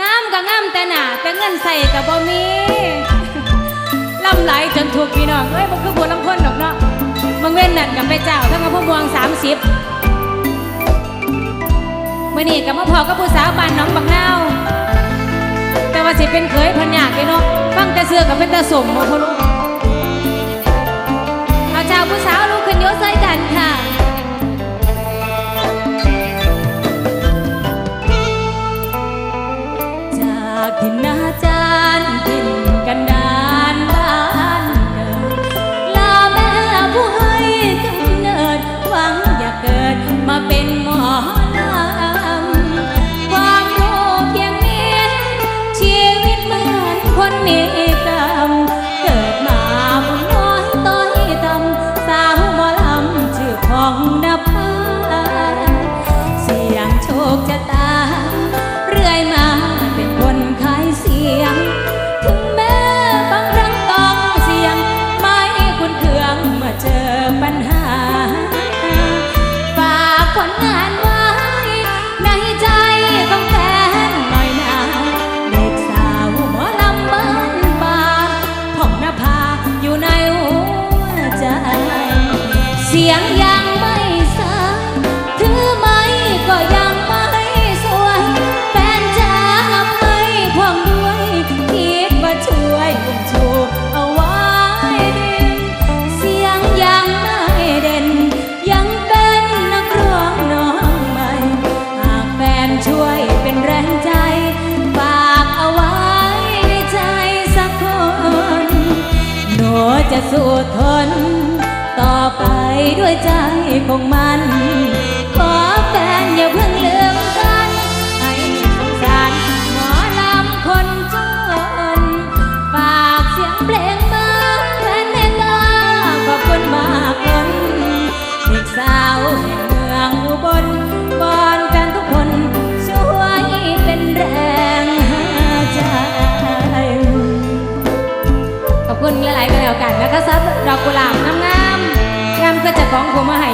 งามก็งามแต่หนาแต่เงินใส่ก็บ่มีลำไหลจนถูกพี่น้องเอ้ยมันคือบัวลำพ้นดอกเนาะมังเว้นนั่นกับไปเจ้าทั้งกับพวกบวงสามสิบเมื่อนี้กับมาพอกับผู้สาวบ้านน้องบักนาวแต่ว่าสิเป็นเคยพันยากเด้เนาะฟังแต่เสื้อกับเป็นตาสมบ่พอลูกเอาเจ้าผู้สาวลูกขึ้นโยใส่กันค่ะ จา ของมัน ขอแฟนอย่าเพิ่งลืมกัน ให้สงสารหมอลำคนจน ฝากเสียงเพลงมาแฟนเมตตาขอบคุณมากคนเด็กสาวแห่งเมืองอุบลบอนกันทุกคนช่วยเป็นแรงใจ ขอบคุณหลายๆก็แล้วกันนะคะซับดอกกุหลาบงามๆงามก็จะของผมมาให้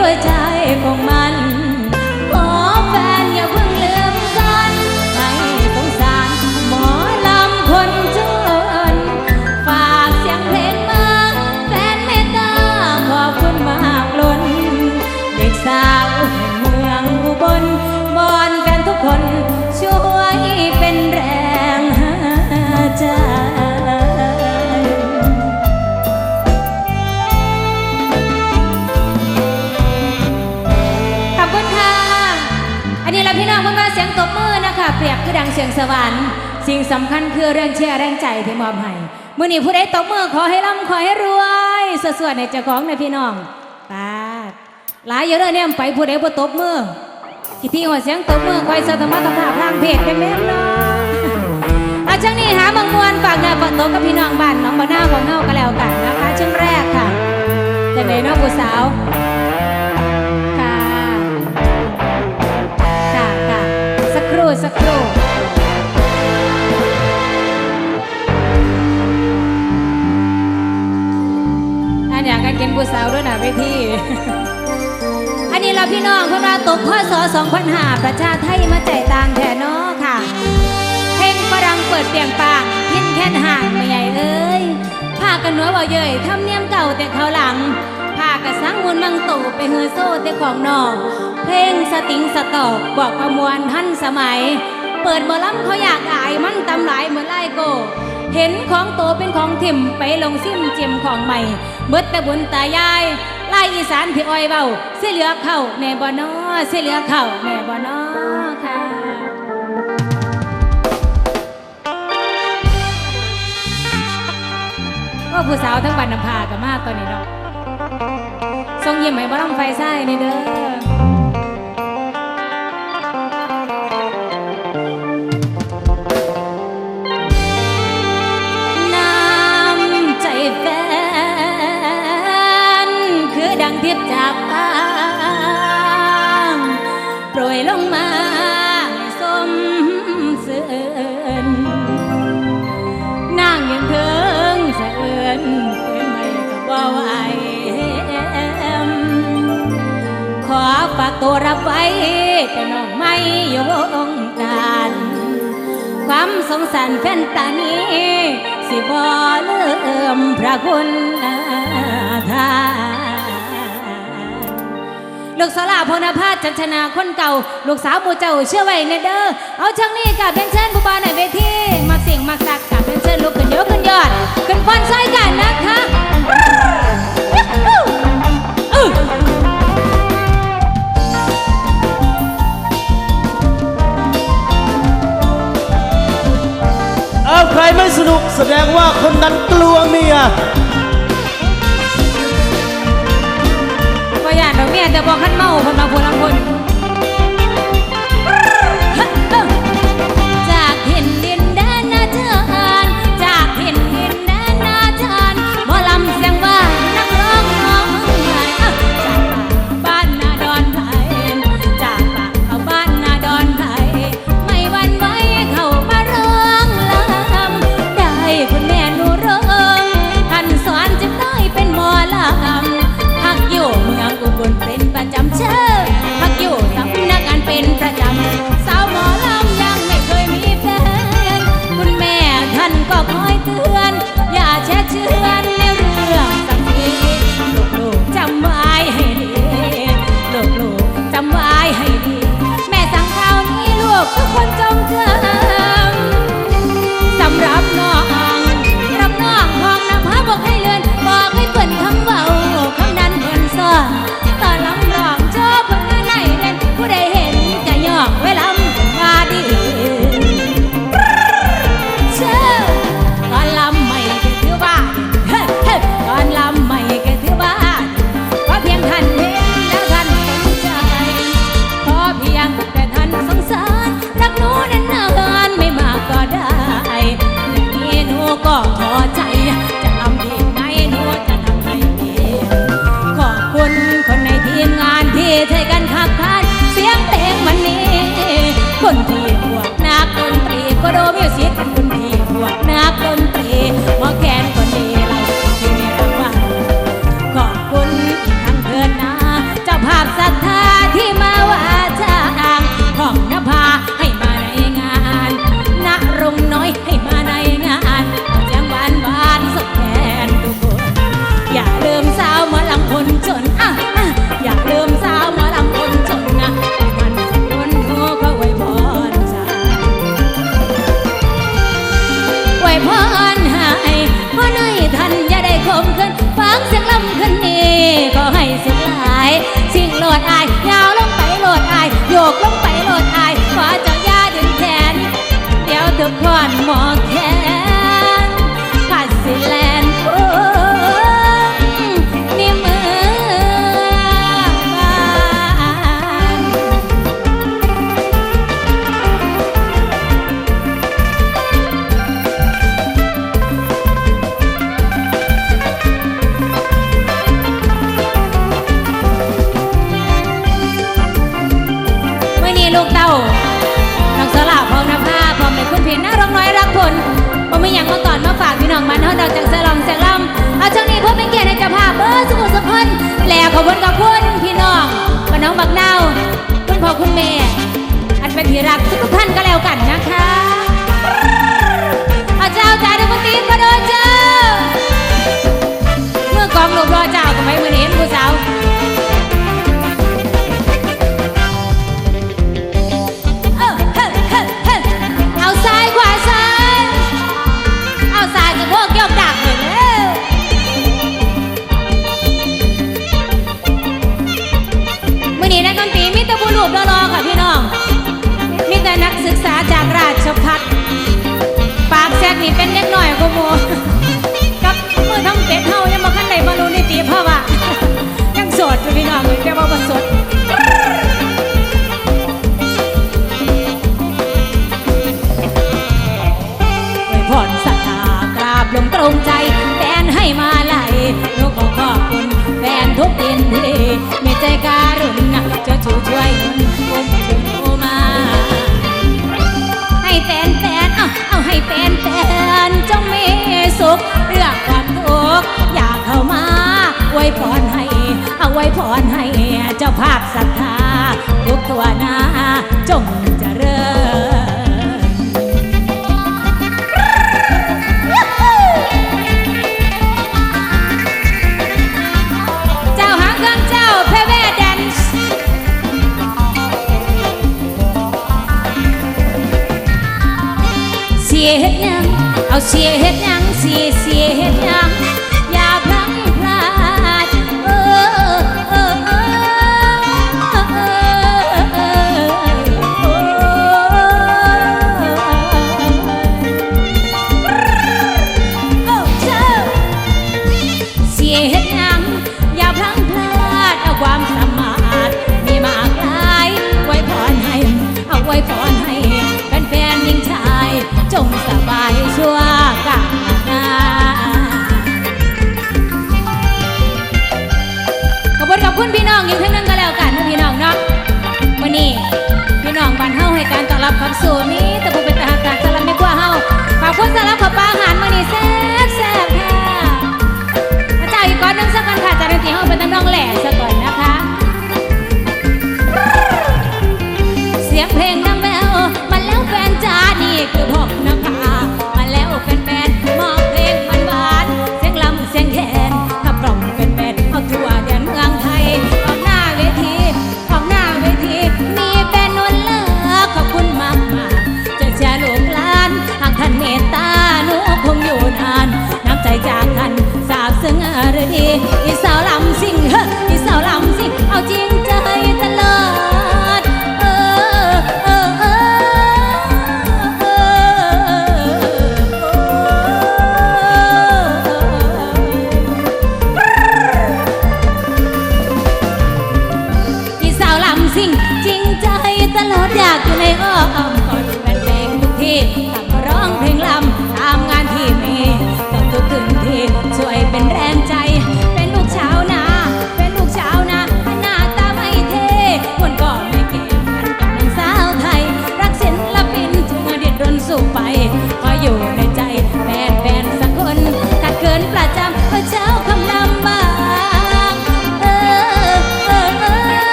ด้วยใจของมัน สิ่งสำคัญคือเรื่องเชื่อแรงใจที่มอบให้มื่อนี้ผู้ใดตบมือขอให้ร่ำขอให้รวยสวดๆในเจ้าของในพี่น้องปาดหลายเยอะเลยเนี่ยไปผู้ใดบ่ตบมือกี่ที่หัวเสียงตบมือคอยสะธรรมะธรรมะพลางเพจเป็นแม่เนาะเอาช่วงนี้หาบางมวนฝากเนื้อฝากตัวกับพี่น้องบ้านน้องบ้านหน้าของเฮาก็แล้วกันนะคะช่วงแรกค่ะแต่ไหนน้องผู้สาวค่ะค่ะค่ะสักครู่สักครู่ อันอยากกันกินผู้สาวด้วยนะเวทีอันนี้เราพี่น้องพื่อนว่าตกข้อสอ2005ประชาไทยมาใจต่างแทนอค่ะ เพลงฝรั่งเปิดเปลี่ยงปางพินแค่นห่างไม่ใหญ่เอ้ยพากันหนัวเบาเย่ยทำเนียมเก่าแต่เขาหลังพากันสังมุนมังตู่ไปเฮือโซ่แต่ของนอกเพลงสติงสตอกบอกประมวลทันสมัย เปิดหมอลำเขาอยากอายมันตำหลายเหมือนไล่โก เห็นของโตเป็นของถิ่มไปลงซิมเจียมของใหม่ เบิดแต่บุญตายายไล่อีสานพี่อ้อยเบาเสียเหลือเข่าแม่บ่นอเสียเหลือเข่าแม่บ่นอค่ะก็ผู้สาวทั้งบันนภากับมากตอนนี้เนาะทรงยิ้มให้บ่ลำไฟไส้ในเด้อ ตัวรับไว้แต่น้องไม่ยู่งการความสงสารแฟนตานี้ สิบอเลื่อมพระคุณทานลูกสลาพนภาสจันชนาคนเก่า ลูกสาวมูเจ้าเชื่อไว้ในเด้อเอาช่างนี้กับเป็นเชิญบุบบาในเวทีมาเสียงมาสักกับเป็นเชิญลูกกันเยอะกันยอดกันฟันใส่กันนะคะ นุกแสดงว่าคนนั้นกลัวเมียบ่อยากดอกเมียจะบอกข Cứ 怎样 chết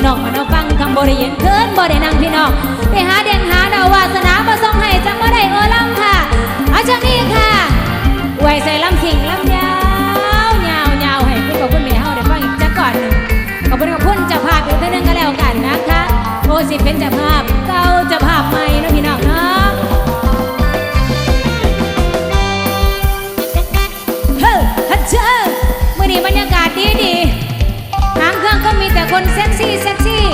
พี่น้องมาเนาฟังคำบริเย็นเคินบ่ได้นั่งพี่น้องไปหาเด่นหาดาววาสนามาส่งให้จังบ่ได้โออล่ำค่ะเอาจากนี้ค่ะไว้ใส่ลำสิงลำยาวยาวยาวให้คุณกับคุณแม่เฮาได้ฟังอีกจักก่อนหนึ่งขอบคุณกับคุณจ้าภาพอีกเท่านึงก็แล้วกันนะคะโอสิเป็นจ้าภาพเก่าจ้าภาพใหม่นะพี่น้องเนาะเฮ้อฮัทเชอมื่อนี้บรรยากาศ คนเซ็กซี่เซ็กซี่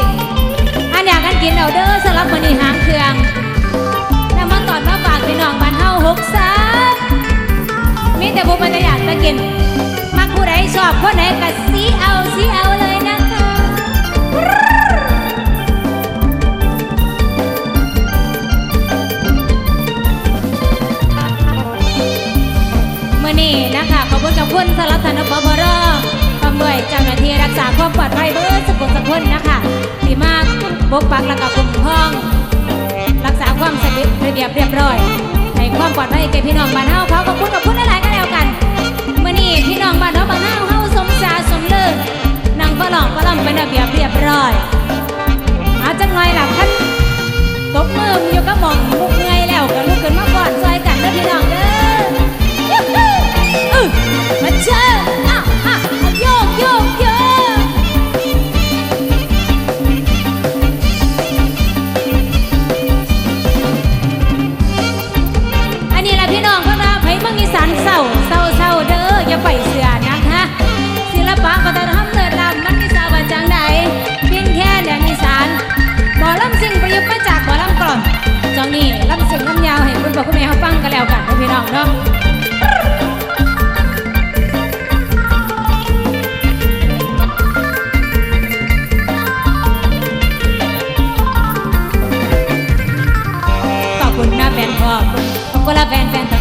อันอยากกันกินเอาเด้อสำหรับมื่อนี้หางเครื่องนำมาตอนมาฝากพี่น้องบ้านเฮาหกสามมีแต่ผู้ปัญญาตะกิน มักผู้ใดชอบคนไหนก็สีเอาสีเอาเลยนะคะมื่อนี้นะคะขอบคุณกับคุณสารสันปปรพร้อ ด้วยเจ้าหน้าที่รักษาความปลอดภัยเบอร์สกุลสกุลนะคะที่มาปกปักและก็คุ้มครอง รักษาความสงบระเบียบเรียบร้อยให้ความปลอดภัยแก่พี่น้องบ้านเฮาเขาขอบคุณกับคุณหลายๆก็แล้วกันเมื่อนี้พี่น้องบ้านเฮาบ้านเฮาเฮาสมสาสมเลิศนั่งฝรั่งฝรั่งเป็นระเบียบเรียบร้อยอาจังหน่อยล่ะพันตบมืออยู่กับหมองมุกเงยแล้วก็ลุกขึ้นมาก่อนซอยกันเด้อพี่น้องเด้อยูฮูอื้ ไปเสียนะคะศิลปะวัฒนธรรมเลิศล้ำมันมีสาวจังใดบินแค่แดงอีสานหมอลำสิ่งประยุกต์มาจากหมอลำกล่อมจองนี่ลำสิ่งลำยาวเห็นคุณพ่อคุณแม่เขาฟังกันแล้วกันพี่น้องเนาะขอบุณน้าแฟนขอบคุละแฟนแฟน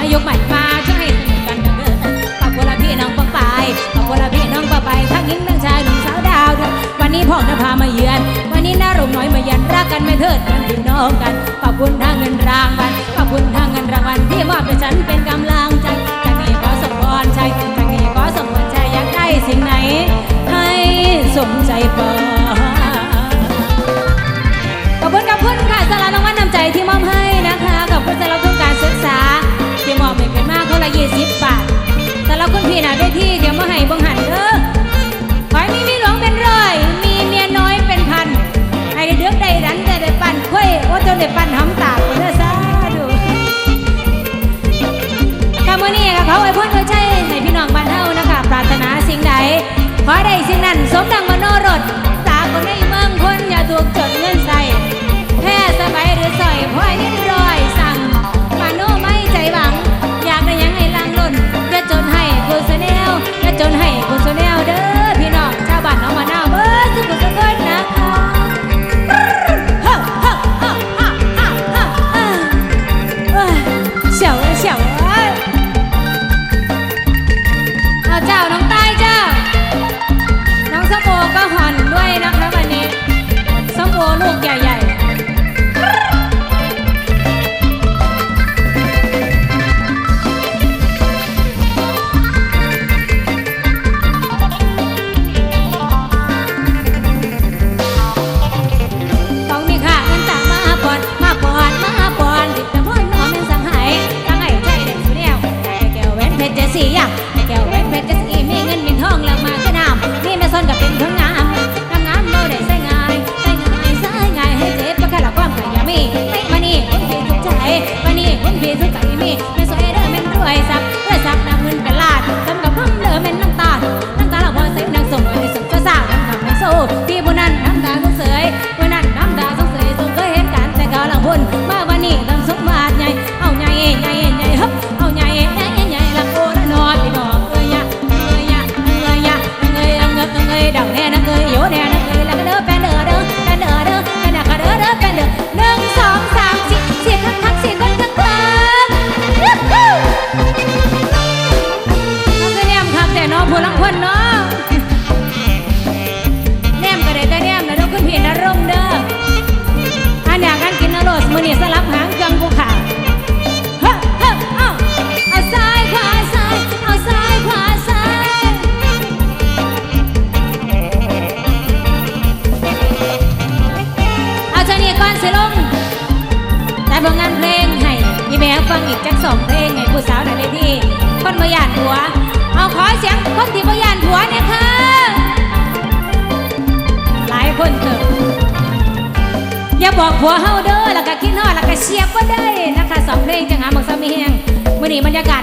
ายกใหม่มาช่วยสนิทกันเด้อขอบคุณละพี่น้องปังไปขอบคุณละพี่น้องปังไปทั้งหญิงทั้งชายหนุ่มสาวดาวดวงวันนี้พ่อจะพามาเยือน วันนี้น้ารงน้อยมาเยือนรักกันไม่เถิดมันพี่น้องกัน ขอบคุณทางเงินรางวัลขอบคุณทางเงินรางวัลที่มอบให้ฉันเป็นกำลัง ยี่สิบบาทแต่เราคุณพี่หนะได้ที่เดี๋ยวมาให้บังหันเด้อขอยมีมีหลวงเป็นร้อย มีเมียน้อยเป็นพันให้ได้เดือกได้รันได้ได้ปั่นค่อยโอ้จนได้ปั่นหำตากคนเด้อซะดูคำว่นนี้ค่เขาไอ้พ่นเขาใช่ให้พี่น้องบ้านเฮานะคะปรารถนาสิ่งใดขอได้สิ่งนั้นสมดังมโนรสสาคนไในเมือง mal a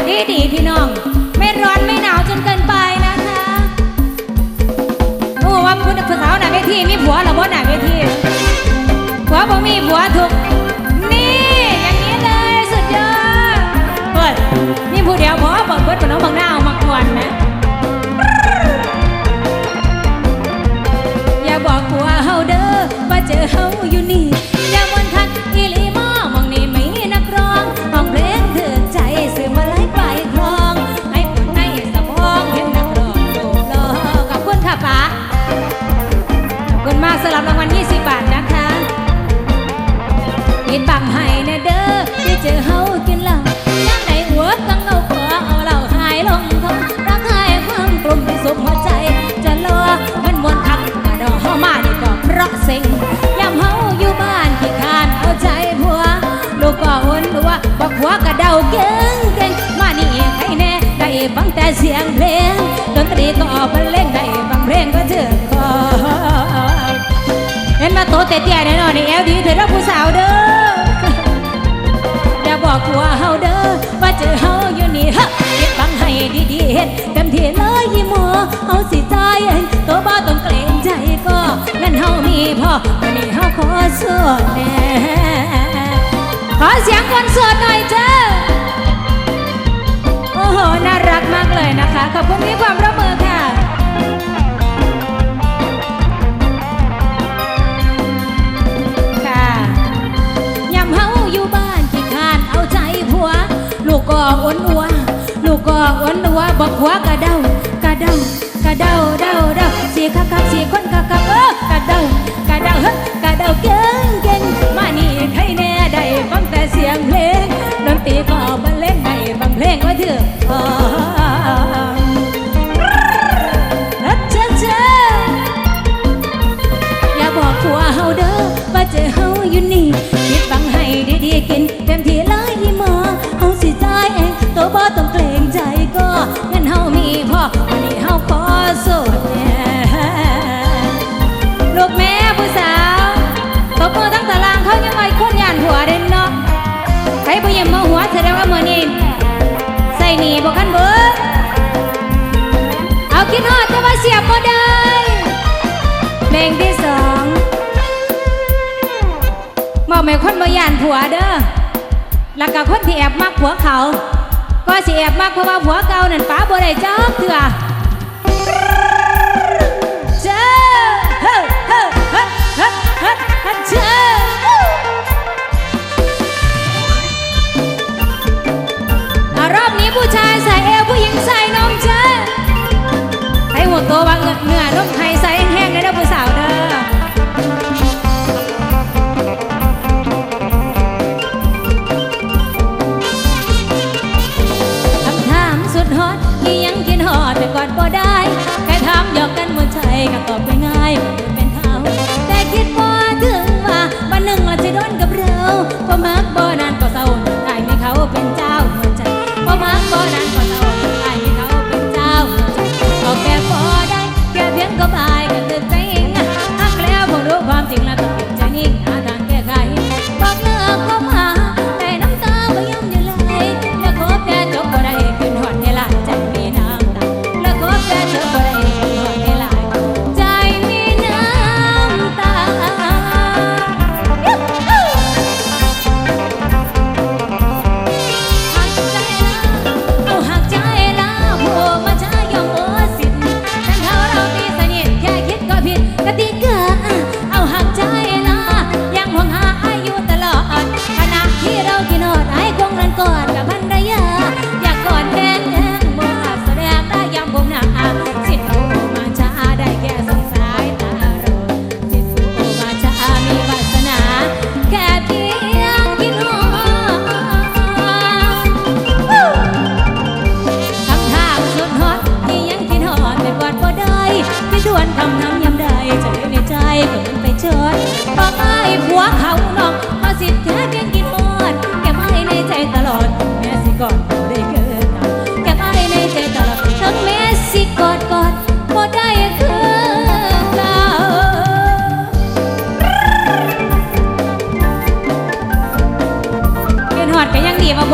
อบรรเล่นได้บางเพลงก็เจอนคอเห็นมาโตเตะเตี้ยแน่นอนในแอลดีเธอรักผู้สาวเด้ออย่าบอกกลัวเฮาเด้อว่าเจอเฮาอยู่นี่ฮะเก็บบังให้ดีดีเห็นเต็มที่เลยยี่หมอเอาสิใจเอ็ตัวบ้าต้องเกรงใจก็นั่นเฮามีพ่อวันนี้เฮาขอสวดแน่ขอเสียงคนสวดหน่อยเจ้าโอ้โห น่ารักมากเลยนะคะ ขอบคุณที่ความร่วมมือค่ะ คนวนอัวบอกหัวกระเดากระเดากระเดาเดาเดาสีคักคักสีคนคักคักเออกระเดากระเดาเฮ้กระเดาเก่งเก่งมานี่ใครแน่ได้ฟังแต่เสียงเพลงดนตรีก็บรรเลงได้ฟังเพลงไว้เถอ วแสดงว่ามือนี้ใส่หนีบ่คันเบิดเอาคิดฮอดแต่ว่าเสียบบ่ได้เพลงที่สองบอกแม่คนบ่ยานผัวเด้อแล้วก็คนที่แอบมักผัวเขา ก็สิแอบมักเพราะว่าผัวเก่านั่นป้าบ่ได้จักเถื่อเจ้าเฮ้อเฮ้เฮ้เฮ้เฮ้อเฮ้อเจ้า รอบนี้ผู้ชายใส่เอวผู้หญิงใส่นมเจ้าให้หัวโตวางเนื้อร่มไทยใส่แห้งๆได้เด้อผู้สาว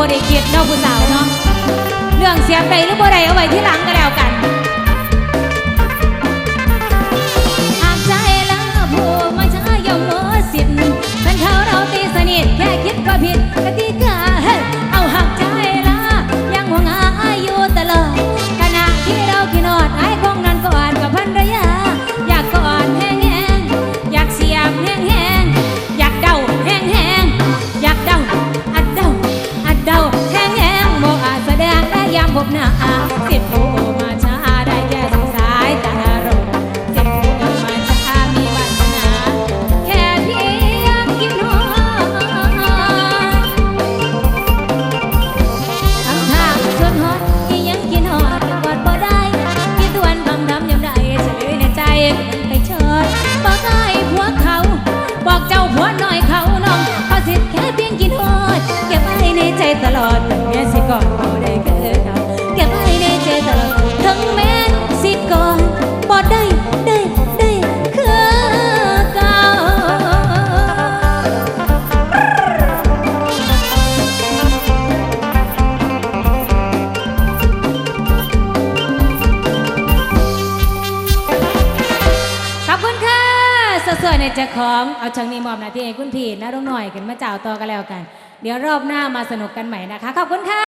บ่ได้คิดเนาะผู้สาวเนาะเรื่องเสียไปหรือบ่ได้เอาไว้ที่หลังก็แล้ ดเด เองเอาช่างนี้มอบหน้าที่ให้คุณพี่นะรุ่งหน่อยกันมาเจ้าต่อกันแล้วกัน เดี๋ยวรอบหน้ามาสนุกกันใหม่นะคะ ขอบคุณค่ะ